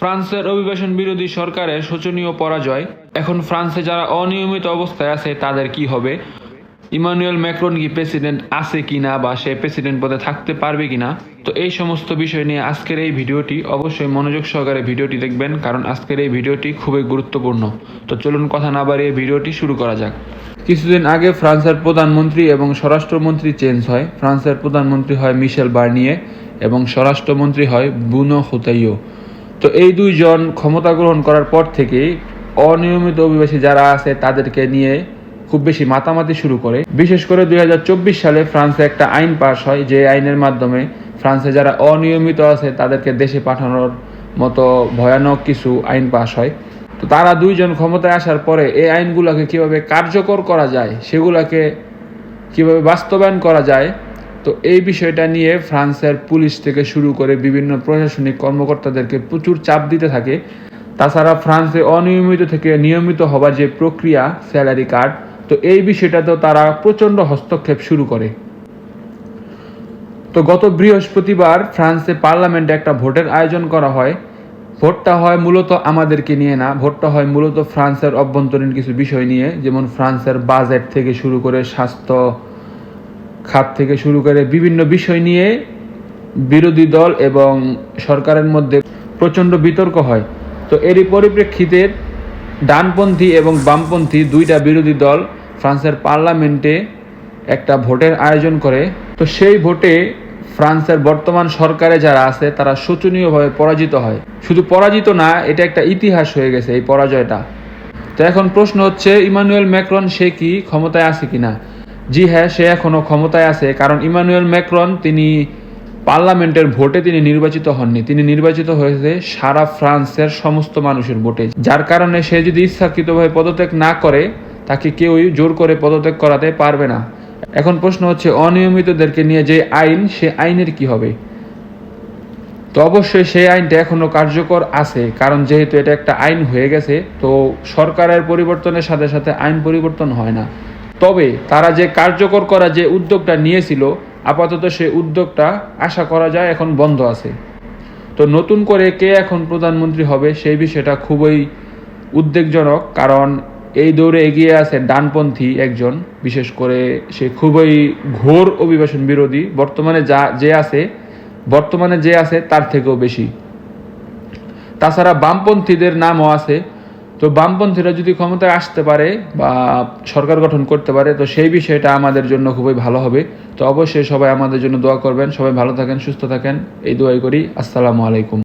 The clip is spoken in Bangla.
ফ্রান্সের অভিবাসন বিরোধী সরকারের শোচনীয় পরাজয়। এখন ফ্রান্সে যারা অনিয়মিত অবস্থায় আছে, তাদের কি হবে? ইমানুয়েল ম্যাক্রন কি প্রেসিডেন্ট আছে কিনা বা সে প্রেসিডেন্ট পদে থাকতে পারবে কিনা? তো এই সমস্ত বিষয় নিয়ে আজকের এই ভিডিওটি অবশ্যই মনোযোগ সহকারে ভিডিওটি দেখবেন, কারণ আজকের এই ভিডিওটি খুবই গুরুত্বপূর্ণ। তো চলুন কথা না বাড়িয়ে ভিডিওটি শুরু করা যাক। কিছুদিন আগে ফ্রান্সের প্রধানমন্ত্রী এবং স্বরাষ্ট্রমন্ত্রী চেঞ্জ হয়। ফ্রান্সের প্রধানমন্ত্রী হয় মিশেল বার্নিয়ে এবং স্বরাষ্ট্রমন্ত্রী হয় বুনো হোতাইও তো এই দুইজন ক্ষমতা গ্রহণ করার পর থেকে অনিয়মিত অভিবাসী যারা আছে তাদেরকে নিয়ে খুব বেশি মাতামাতি শুরু করে। বিশেষ করে দুই হাজার চব্বিশ সালে ফ্রান্সে একটা আইন পাশ হয়, যে আইনের মাধ্যমে ফ্রান্সে যারা অনিয়মিত আছে তাদেরকে দেশে পাঠানোর মতো ভয়ানক কিছু আইন পাশ হয়। তো তারা দুইজন ক্ষমতায় আসার পরে এই আইনগুলোকে কীভাবে কার্যকর করা যায়, সেগুলোকে কীভাবে বাস্তবায়ন করা যায় তো এই বিষয়টা নিয়ে ফ্রান্সের পুলিশ থেকে শুরু করে বিভিন্ন প্রশাসনিক কর্মকর্তাদেরকে প্রচুর চাপ দিতে থাকে। তাছাড়া ফ্রান্সে অনিয়মিত থেকে নিয়মিত হবার যে প্রক্রিয়া, স্যালারি কার্ড, তো এই বিষয়টাতেও তারা প্রচণ্ড হস্তক্ষেপ শুরু করে। তো গত বৃহস্পতিবার ফ্রান্সে পার্লামেন্টে একটা ভোটের আয়োজন করা হয়। ভোটটা হয় মূলত আমাদেরকে নিয়ে না, ভোটটা হয় মূলত ফ্রান্সের অভ্যন্তরীণ কিছু বিষয় নিয়ে, যেমন ফ্রান্সের বাজেট থেকে শুরু করে স্বাস্থ্য খাত থেকে শুরু করে বিভিন্ন বিষয় নিয়ে বিরোধী দল এবং সরকারের মধ্যে প্রচণ্ড বিতর্ক হয়। তো এরই পরিপ্রেক্ষিতে ডানপন্থী এবং বামপন্থী দুইটা বিরোধী দল ফ্রান্সের পার্লামেন্টে একটা ভোটের আয়োজন করে। তো সেই ভোটে ফ্রান্সের বর্তমান সরকারে যারা আছে, তারা শোচনীয়ভাবে পরাজিত হয়। শুধু পরাজিত না, এটা একটা ইতিহাস হয়ে গেছে এই পরাজয়টা। তো এখন প্রশ্ন হচ্ছে, ইমানুয়েল ম্যাক্রন সে কি, ক্ষমতায় আছে কিনা? জি হ্যাঁ সে এখনও ক্ষমতায় আছে। কারণ ইমানুয়েল ম্যাক্রন তিনি পার্লামেন্টের ভোটে তিনি নির্বাচিত হননি। তিনি নির্বাচিত হয়েছে সারা ফ্রান্সের সমস্ত মানুষের ভোটে। যার কারণে সে যদি ইচ্ছাকৃতভাবে পদত্যাগ না করে, তাকে কেউই জোর করে পদত্যাগ করাতে পারবে না। এখন প্রশ্ন হচ্ছে, অনিয়মিতদেরকে নিয়ে যে আইন, সে আইনের কি হবে? তো অবশ্যই সেই আইনটা এখনও কার্যকর আছে। কারণ যেহেতু এটা একটা আইন হয়ে গেছে, তো সরকারের পরিবর্তনের সাথে সাথে আইন পরিবর্তন হয় না। তবে তারা যে কার্যকর করা যে উদ্যোগটা নিয়েছিল, আপাতত সেই উদ্যোগটা আশা করা যায় এখন বন্ধ আছে। তো নতুন করে কে এখন প্রধানমন্ত্রী হবে সেই বিষয়টা খুবই উদ্বেগজনক, কারণ এই দৌড়ে এগিয়ে আছে ডানপন্থী একজন, বিশেষ করে সে খুবই ঘোর অভিবাসন বিরোধী, বর্তমানে যা, যে আছে, বর্তমানে যে আছে তার থেকেও বেশি। তাছাড়া বামপন্থীদের নামও আছে তো বামপন্থীরা যদি ক্ষমতায় আসতে পারে বা সরকার গঠন করতে পারে, তো সেই বিষয়টা আমাদের জন্য খুবই ভালো হবে। তো অবশ্যই সবাই আমাদের জন্য দোয়া করবেন। সবাই ভালো থাকেন, সুস্থ থাকেন। এই দোয়াই করি। আসসালামু আলাইকুম।